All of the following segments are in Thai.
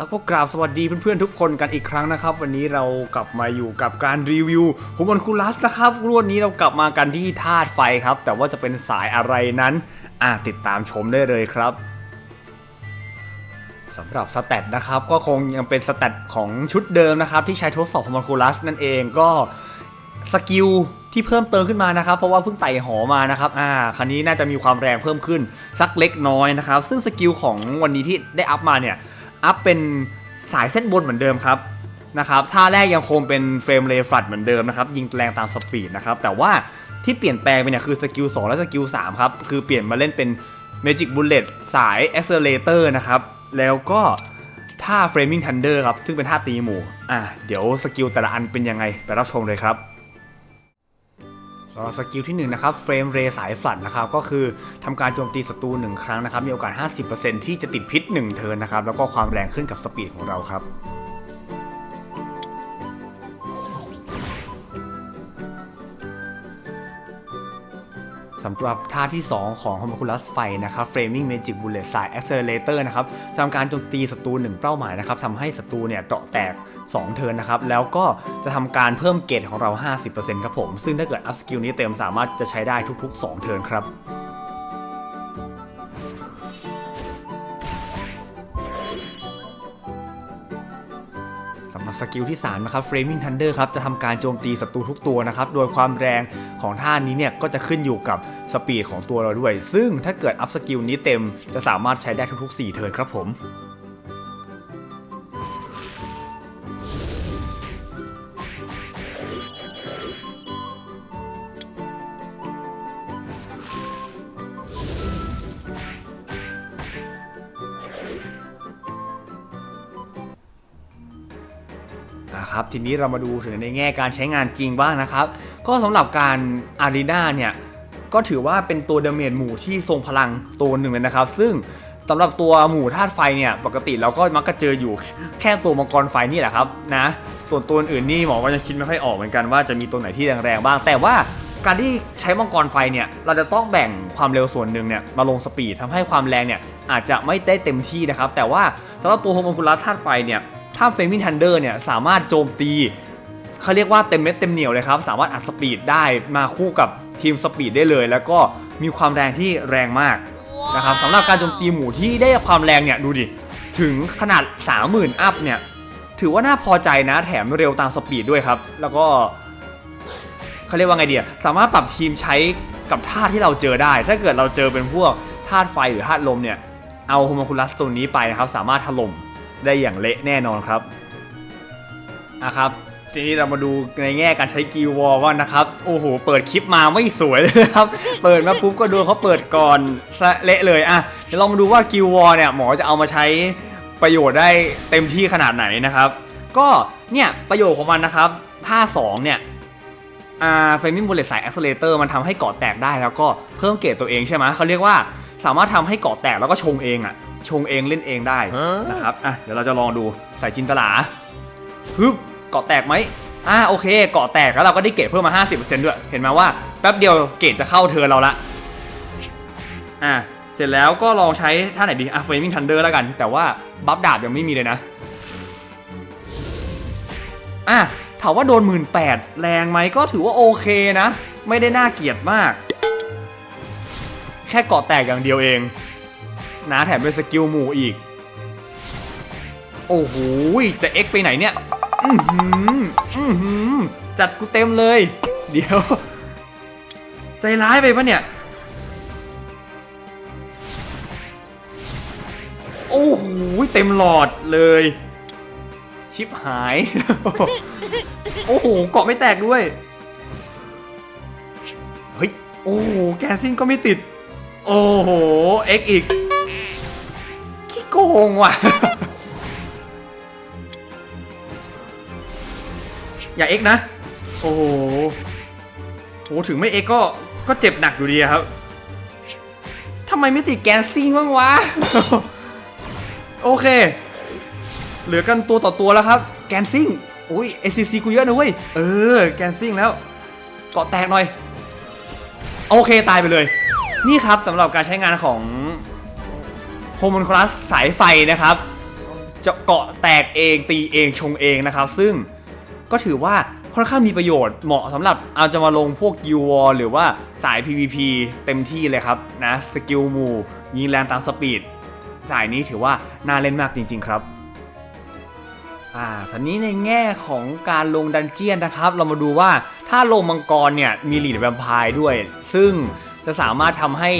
ครับก็กราบสวัสดีเพื่อนๆทุกคนกันอีกครั้งนะครับ วันนี้เรากลับมาอยู่กับการรีวิวฮุมอนคูลัสนะครับรวนนี้เรากลับมากันที่ธาตุไฟครับ แต่ว่าจะเป็นสายอะไรนั้นอะติดตามชมได้เลยครับสำหรับสแตทนะครับก็คงยังเป็นสแตทของชุดเดิมนะครับ ที่ใช้ทดสอบฮุมอนคูลัสนั่นเองก็สกิลที่เพิ่มเติมขึ้นมานะครับ เพราะว่าเพิ่งไต่หอมานะครับ อ่า คันนี้น่าจะมีความแรงเพิ่มขึ้นสักเล็กน้อยนะครับ ซึ่งสกิลของวันนี้ที่ได้อัพมาเนี่ย อัพเป็นสายเส้นบนเหมือนเดิมครับนะครับท่าแรกยังคงเป็นเฟรมเรฟัดเหมือนเดิมนะครับยิงแรงตามสปีดนะครับแต่ว่าที่เปลี่ยนแปลงไปเนี่ยคือสกิล2และสกิล3ครับคือเปลี่ยนมาเล่นเป็น Magic Bullet สาย Accelerator นะครับแล้วก็ท่า Framing Thunder ครับซึ่งเป็นท่าตีหมู่อะเดี๋ยวสกิลแต่ละอันเป็นยังไงไปรับชมเลยครับำหรับสกิลที่1นะครับเฟรมเรสายฝันนะครับก็คือทำการโจมตีศัตรู1ครั้งนะครับมีโอกาส 50%ที่จะติดพิษ 1 เทิร์นนะครับแล้วก็ความแรงขึ้นกับสปีดของเราครับสำหรับท่าที่ 2 ของ Homunculus ไฟนะครับ Framing Magic Bullet สาย Accelerator นะครับทำการโจมตีศัตรู1เป้าหมายนะครับทำให้ศัตรูเนี่ยเจาะแตก 2 เทิร์นนะครับ แล้วก็จะทำการเพิ่มเกรดของเรา 50%ครับผม ซึ่งถ้าเกิดอัพสกิลนี้เต็มสามารถจะใช้ได้ทุกๆ 2 เทิร์นครับสำหรับสกิลที่3นะครับ Framing Thunder ครับจะทำการโจมตีศัตรูทุกตัวนะครับ โดยความแรงของท่านี้เนี่ยก็จะขึ้นอยู่กับสปีดของตัวเราด้วย ซึ่งถ้าเกิดอัพสกิลนี้เต็มจะสามารถใช้ได้ทุกๆ 4 เทิร์นครับผม นะครับทีนี้เรามาดูถึงในแง่การใช้งานจริงบ้างนะครับ ก็สำหรับการอารีนาเนี่ยก็ถือว่าเป็นตัวเดเมจหมู่ที่ทรงพลังตัวหนึ่งเลยนะครับ ซึ่งสำหรับตัวหมู่ธาตุไฟเนี่ยปกติเราก็มักจะเจออยู่แค่ตัวมังกรไฟนี่แหละครับนะส่วนตัวอื่นนี่หมอก็จะคิดไม่ค่อยออกเหมือนกันว่าจะมีตัวไหนที่แรงๆบ้าง แต่ว่าการที่ใช้มังกรไฟเนี่ยเราจะต้องแบ่งความเร็วส่วนหนึ่งเนี่ยมาลงสปีดทำให้ความแรงเนี่ยอาจจะไม่ได้เต็มที่นะครับ แต่ว่าสำหรับตัวโฮมอนคูลัสธาตุไฟเนี่ย ถ้าเฟมินทันเดอร์เนี่ยสามารถโจมตีเขาเรียกว่าเต็มเม็ดเต็มเหนียวเลยครับ สามารถอัดสปีดได้มาคู่กับทีมสปีดได้เลย แล้วก็มีความแรงที่แรงมากนะครับสำหรับการโจมตีหมู่ที่ได้ความแรงเนี่ยดูดิ ถึงขนาด 30,000 อัพเนี่ย ถือว่าน่าพอใจนะแถมเร็วตามสปีดด้วยครับ แล้วก็เขาเรียกว่าไงเดียสามารถปรับทีมใช้กับธาตุที่เราเจอได้ ถ้าเกิดเราเจอเป็นพวกธาตุไฟหรือธาตุลมเนี่ย เอาโฮมคูลัสตัวนี้ไปนะครับ สามารถถล่ม ได้อย่างเละแน่นอนครับอะครับทีนี้เรามาดูในแง่การใช้กิลวอลว่านะครับ โอ้โห เปิดคลิปมาไม่สวยเลยครับ เปิดมาปุ๊บก็โดนเขาเปิดก่อนะเละเลยอะเดี๋ยวเรามาดูว่ากิลวอลเนี่ยหมอจะเอามาใช้ประโยชน์ได้เต็มที่ขนาดไหนนะครับ ก็เนี่ยประโยชน์ของมันนะครับท่า2เนี่ยอ่าเฟมินบูเลตสายแอคเซเลเตอร์มันทำให้เกาะแตกได้แล้วก็เพิ่มเกรดตัวเองใช่ไหมเขาเรียกว่าสามารถทำให้เกาะแตกแล้วก็ชงเองอะ ชงเองเล่นเองได้นะครับอะเดี๋ยวเราจะลองดูใส่จินตลาฮึบเกาะแตกไหมอ่าโอเคเกาะแตกแล้วเราก็ได้เกรดเพิ่มมา 50%ด้วย เห็นไหมว่าแป๊บเดียวเกรดจะเข้าเทิร์นเราละอะเสร็จแล้วก็ลองใช้ท่าไหนดีอะเฟรมิงทันเดอร์แล้วกัน แต่ว่าบัฟดาบยังไม่มีเลยนะอะถามว่าโดนหมื่นแปดแรงไหมก็ถือว่าโอเคนะ ไม่ได้น่าเกลียดมาก แค่เกาะแตกอย่างเดียวเอง นะแถมเป็นสกิลหมู่อีก โอ้โหจะเอ็กไปไหนเนี่ย อือหืออือหือจัดกูเต็มเลย เดี๋ยว ใจร้ายไปปะเนี่ย โอ้โหเต็มหลอดเลย ชิบหาย โอ้โหเกาะไม่แตกด้วย เฮ้ย โอ้โห แกซิ่งก็ไม่ติด โอ้โห เอ็กอีก งว่ะ อย่าเอ็กนะ โอ้โหโหถึงไม่เอ็กก็ก็เจ็บหนักอยู่ดีครับทำไมไม่ติดแกนซิ่งบ้างวะ โอเค เหลือกันตัวต่อตัวแล้วครับ แกนซิ่งอุ้ย SCC กูเยอะนะเว้ย เออ แกนซิ่งแล้ว เกาะแตกหน่อย โอเคตายไปเลย นี่ครับสำหรับการใช้งานของ โฮม o นคลัสสายไฟนะครับ จะเกาะแตกเองตีเองชงเองนะครับ ซึ่งก็ถือว่าค่อนข้างมีประโยชน์เหมาะสำหรับเอาจะมาลงพวกกิววอลหรือว่าสาย PVP เต็มที่เลยครับนะสกิลมูยิงแรงตามสปีด สายนี้ถือว่าน่าเล่นมากจริง ๆ ครับอ่าสันนี้ในแง่ของการลงดันเจียนนะครับ เรามาดูว่าถ้าลงมังกรเนี่ยมีลีดแวมไพร์ด้วย ซึ่งจะสามารถทำให้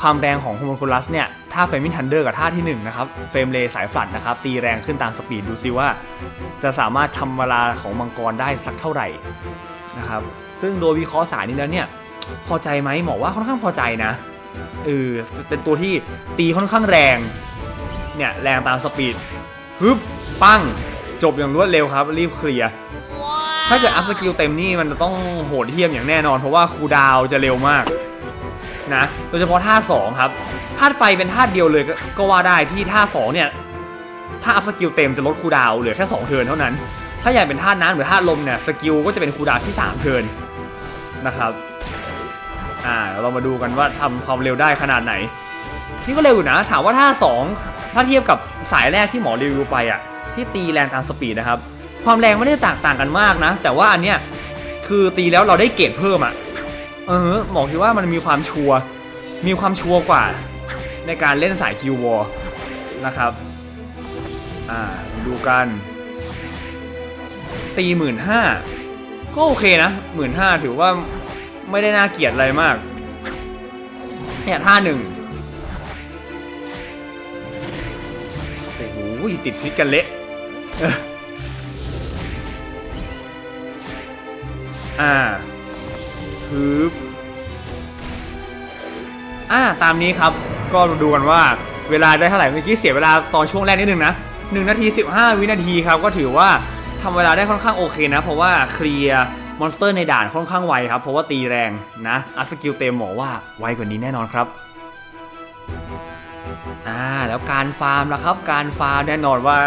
ความแรงของโฮมคูลัสเนี่ยถ้าเฟรมินทันเดอร์กับท่าที่1นะครับเฟรมเลสายฟลัดนะครับตีแรงขึ้นตามสปีดดูซิว่า จะสามารถทำเวลาของมังกรได้สักเท่าไหร่นะครับซึ่งโดยวิเคราะห์สายนี้แล้วเนี่ยพอใจไหมหมอว่าค่อนข้างพอใจนะเออเป็นตัวที่ตีค่อนข้างแรงเนี่ยแรงตามสปีดฮึบปั้งจบอย่างรวดเร็วครับ รีบเคลียร์ถ้าเกิดอัพสกิลเต็มนี่มันจะต้องโหดเทียมอย่างแน่นอนเพราะว่าคูดาวจะเร็วมาก นะโดยเฉพาะท่า2ครับธาตุไฟเป็นธาตุเดียวเลยก็ก็ว่าได้ที่ท่า2เนี่ยถ้าอัพสกิลเต็มจะลดคูดาวเหลือแค่2เทิร์นเท่านั้น ถ้าอยากเป็นธาตุน้ำหรือธาตุลมเนี่ยสกิลก็จะเป็นคูดาวที่ 3 เทิร์นนะครับอ่าเรามาดูกันว่าทำความเร็วได้ขนาดไหน นี่ก็เร็วอยู่นะ ถามว่าถ้า 2 ถ้าเทียบกับสายแรกที่หมอรีวิวไปอะที่ตีแรงตามสปีดนะครับ ความแรงไม่ได้ต่างต่างกันมากนะ แต่ว่าอันเนี้ยคือตีแล้วเราได้เกรดเพิ่มอะ เออหมอคิดว่ามันมีความชัวร์มีความชัวร์กว่า ในการเล่นสายคิววอลนะครับ อ่าดูกัน ตีหมื่นห้าก็โอเคนะหมื่นห้าถือว่าไม่ได้น่าเกลียดอะไรมาก เนี่ยท่าหนึ่งโอ้โหติดพิษกันเละอ่า ฮึบอ่าตามนี้ครับ ก็ดูกันว่าเวลาได้เท่าไหร่เมื่อกี้เสียเวลาตอนช่วงแรกนิดนึงนะ1นาที 15 วินาทีครับ ก็ถือว่าทำเวลาได้ค่อนข้างโอเคนะ เพราะว่าเคลียร์มอนสเตอร์ในด่านค่อนข้างไวครับ เพราะว่าตีแรงนะอัสกิลเต็มหมอว่าไวกว่านี้แน่นอนครับอ่าแล้วการฟาร์มละครับ การฟาร์มแน่นอนว่า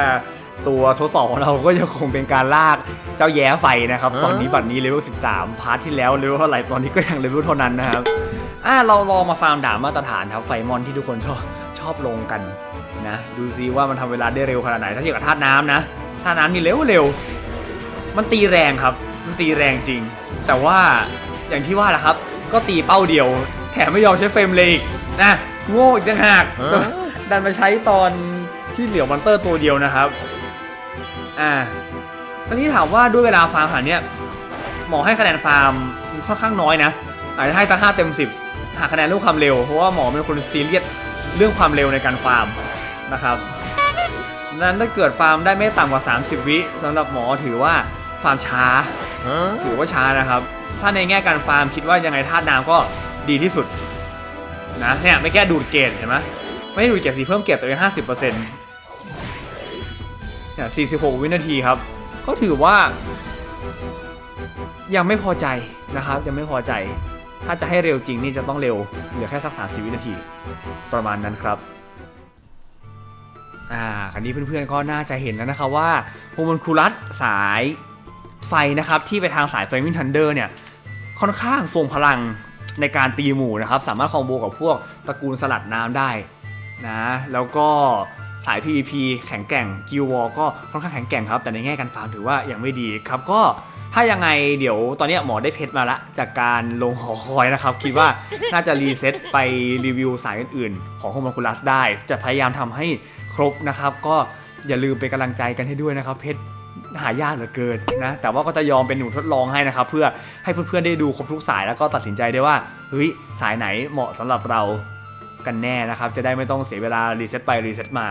ตัวทดสอบของเราก็ยังคงเป็นการลากเจ้าแย้ไฟนะครับ ตอนนี้บัตรนี้เลเวล 13 พาร์ทที่แล้วเลเวลเท่าไหร่ตอนนี้ก็ยังเลเวลเท่านั้นนะครับอ่าเราลองมาฟาร์มด่ามาตรฐานครับไฟมอนที่ทุกคนชอบชอบลงกันนะดูซิว่ามันทำเวลาได้เร็วขนาดไหน ถ้าเทียบกับธาตุน้ำนะธาตุน้ำนี่เร็วเร็วมันตีแรงครับ มันตีแรงจริง แต่ว่าอย่างที่ว่าแหละครับ ก็ตีเป้าเดียว แถมไม่ยอมใช้เฟรมเลยอีกนะโง่อีกต่างหากดันมาใช้ตอนที่เหลือมอนเตอร์ตัวเดียวนะครับ อ่าตอนนี้ถามว่าด้วยเวลาฟาร์มขนาดเนี้ยหมอให้คะแนนฟาร์มค่อนข้างน้อยนะอาจจะให้ตั้งห้าเต็มสิบหาคะแนนเรื่องความเร็ว เพราะว่าหมอเป็นคนซีเรียสเรื่องความเร็วในการฟาร์มนะครับนั้นถ้าเกิดฟาร์มได้ไม่ต่ำกว่า 30 วิสำหรับหมอถือว่าฟาร์มช้าถือว่าช้านะครับ ถ้าในแง่การฟาร์มคิดว่ายังไงธาตุน้ำก็ดีที่สุดนะเนี่ยไม่แก้ดูดเกรดเห็นไหมไม่ดูดเกรดสีเพิ่มเกรดตัวเองห้าสิบเปอร์เซ็นต์ เนี่ยสี่สิบหกวินาทีครับ ก็ถือว่า ยังไม่พอใจนะครับ ยังไม่พอใจ ถ้าจะให้เร็วจริงนี่จะต้องเร็ว เหลือแค่สักสามสิบวินาที ประมาณนั้นครับอ่าคันนี้เพื่อนๆก็น่าจะเห็นแล้วนะครับว่าโฮมอนคูลัสสายไฟนะครับ ที่ไปทางสายเฟรมิงทันเดอร์เนี่ย ค่อนข้างทรงพลังในการตีหมู่นะครับ สามารถคอมโบกับพวกตระกูลสลัดน้ำได้นะ แล้วก็ สาย PVP แข็งแกร่งกิววอก็ค่อนข้างแข็งแกร่งครับ แต่ในแง่การฟาร์มถือว่ายังไม่ดีครับก็ถ้ายังไงเดี๋ยวตอนนี้หมอได้เพชรมาละ จากการลงหอคอยนะครับ คิดว่าน่าจะรีเซ็ตไปรีวิวสายอื่นๆ ของโฮมันคูลัสได้ จะพยายามทำให้ครบนะครับ ก็อย่าลืมเป็นกำลังใจกันให้ด้วยนะครับ เพชรหายากเหลือเกินนะแต่ว่าก็จะยอมเป็นหนูทดลองให้นะครับ เพื่อให้เพื่อนๆได้ดูครบทุกสายแล้วก็ตัดสินใจได้ว่าเฮ้ยสายไหนเหมาะสำหรับเรากันแน่นะครับ จะได้ไม่ต้องเสียเวลารีเซ็ตไปรีเซ็ตมา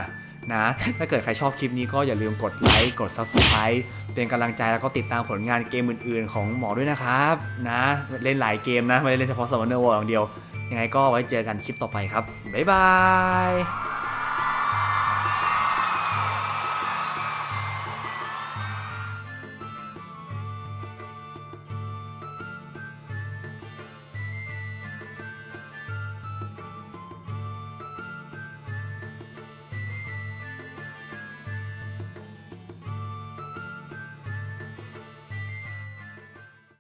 นะ ถ้าเกิดใครชอบคลิปนี้ก็อย่าลืมกดไลค์กด subscribe เป็นกำลังใจแล้วก็ติดตามผลงานเกมอื่นๆ ของหมอด้วยนะครับนะเล่นหลายเกมนะไม่ได้เล่นเฉพาะ Summoner War อย่างเดียว ยังไงก็ไว้เจอกันคลิปต่อไปครับบ๊ายบาย